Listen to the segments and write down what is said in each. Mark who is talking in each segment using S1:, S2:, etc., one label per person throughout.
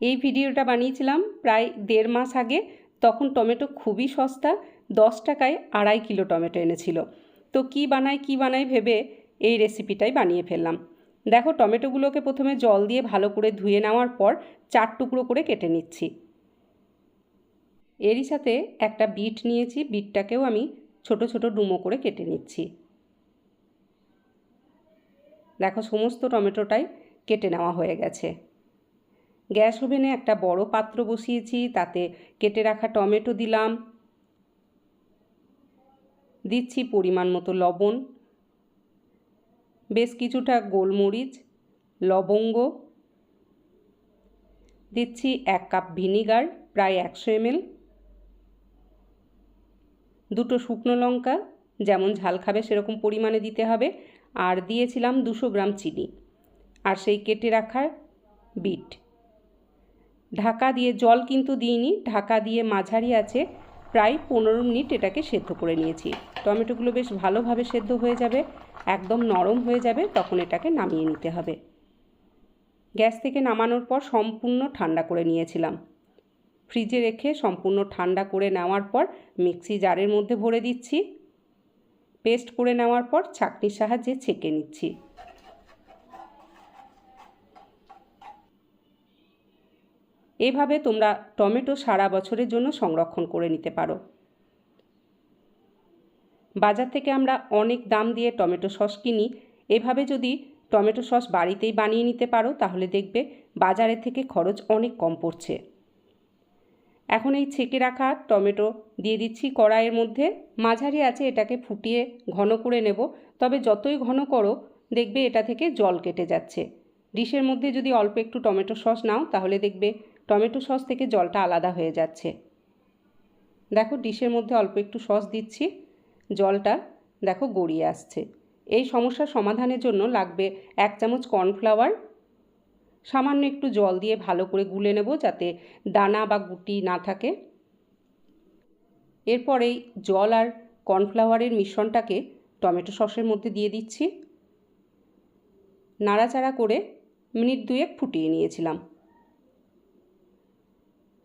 S1: এই ভিডিওটা বানিয়েছিলাম প্রায় দেড় মাস আগে। তখন টমেটো খুবই সস্তা, দশ টাকায় আড়াই কিলো টমেটো এনেছিল। তো কি বানাই কি বানাই ভেবে এই রেসিপিটাই বানিয়ে ফেললাম। দেখো, টমেটোগুলোকে প্রথমে জল দিয়ে ভালো করে ধুয়ে নেওয়ার পর চার টুকরো করে কেটে নিচ্ছি। এরই সাথে একটা বিট নিয়েছি, বিটটাকেও আমি ছোট ছোট ডুমো করে কেটে নিচ্ছি। দেখো, সমস্ত টমেটোটাই কেটে নেওয়া হয়ে গেছে। গ্যাস ওভেনে একটা বড় পাত্র বসিয়েছি, তাতে কেটে রাখা টমেটো দিলাম। দিচ্ছি পরিমাণ মতো লবণ। বেশ কিছুটা গোলমরিচ, লবঙ্গ। দিচ্ছি এক কাপ ভিনিগার, প্রায় একশো এমএল। দুটো শুকনো লঙ্কা, যেমন ঝাল খাবে সেরকম পরিমাণে দিতে হবে। আর দিয়েছিলাম দুশো গ্রাম চিনি। আর সেই কেটে রাখার বিট। ঢাকা দিয়ে জল কিন্তু দিইনি, ঢাকা দিয়ে মাঝারি আছে, প্রায় পনেরো মিনিট এটাকে সেদ্ধ করে নিয়েছি। টমেটোগুলো বেশ ভালোভাবে সেদ্ধ হয়ে যাবে, একদম নরম হয়ে যাবে, তখন এটাকে নামিয়ে নিতে হবে। গ্যাস থেকে নামানোর পর সম্পূর্ণ ঠান্ডা করে নিয়েছিলাম। ফ্রিজে রেখে সম্পূর্ণ ঠান্ডা করে নেওয়ার পর মিক্সি জারের মধ্যে ভরে দিচ্ছি। পেস্ট করে নেওয়ার পর ছাঁকনির সাহায্যে ছেঁকে নিচ্ছি। এভাবে তোমরা টমেটো সারা বছরের জন্য সংরক্ষণ করে নিতে পারো। বাজার থেকে আমরা অনেক দাম দিয়ে টমেটো সস কিনি। এভাবে যদি টমেটো সস বাড়িতেই বানিয়ে নিতে পারো, তাহলে দেখবে বাজারের থেকে খরচ অনেক কম পড়ছে। এখন এই ছেঁকে রাখা টমেটো দিয়ে দিচ্ছি কড়াইয়ের মধ্যে। মাঝারি আছে, এটাকে ফুটিয়ে ঘন করে নেব। তবে যতই ঘন করো, দেখবে এটা থেকে জল কেটে যাচ্ছে। ডিশের মধ্যে যদি অল্প একটু টমেটো সস নাও, তাহলে দেখবে টমেটো সস থেকে জলটা আলাদা হয়ে যাচ্ছে। দেখো ডিশের মধ্যে অল্প একটু সস দিচ্ছি, জলটা দেখো গড়িয়ে আসছে। এই সমস্যার সমাধানের জন্য লাগবে এক চামচ কর্নফ্লাওয়ার, সামান্য একটু জল দিয়ে ভালো করে গুলে নেব যাতে দানা বা গুটি না থাকে। এরপর এই জল আর কর্নফ্লাওয়ারের মিশ্রণটাকে টমেটো সসের মধ্যে দিয়ে দিচ্ছি। নাড়াচাড়া করে মিনিট দুয়েক ফুটিয়ে নিয়েছিলাম।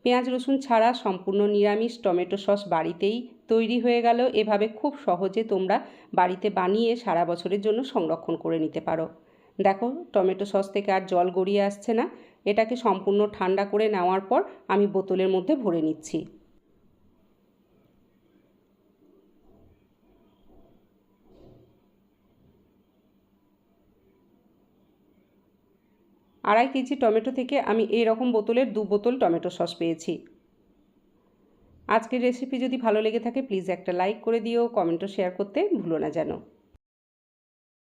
S1: পেঁয়াজ, রসুন ছাড়া সম্পূর্ণ নিরামিষ টমেটো সস বাড়িতেই তৈরি হয়ে গেল। এভাবে খুব সহজে তোমরা বাড়িতে বানিয়ে সারা বছরের জন্য সংরক্ষণ করে নিতে পারো। দেখো, টমেটো সস থেকে আর জল গড়িয়ে আসছে না। এটাকে সম্পূর্ণ ঠান্ডা করে নেওয়ার পর আমি বোতলের মধ্যে ভরে নিচ্ছি। আড়াই কেজি টমেটো থেকে আমি এই রকম বোতলের দু বোতল টমেটো সস পেয়েছি। আজকের রেসিপি যদি ভালো লেগে থাকে প্লিজ একটা লাইক করে দিও কমেন্টও শেয়ার করতে ভুলো না যেন।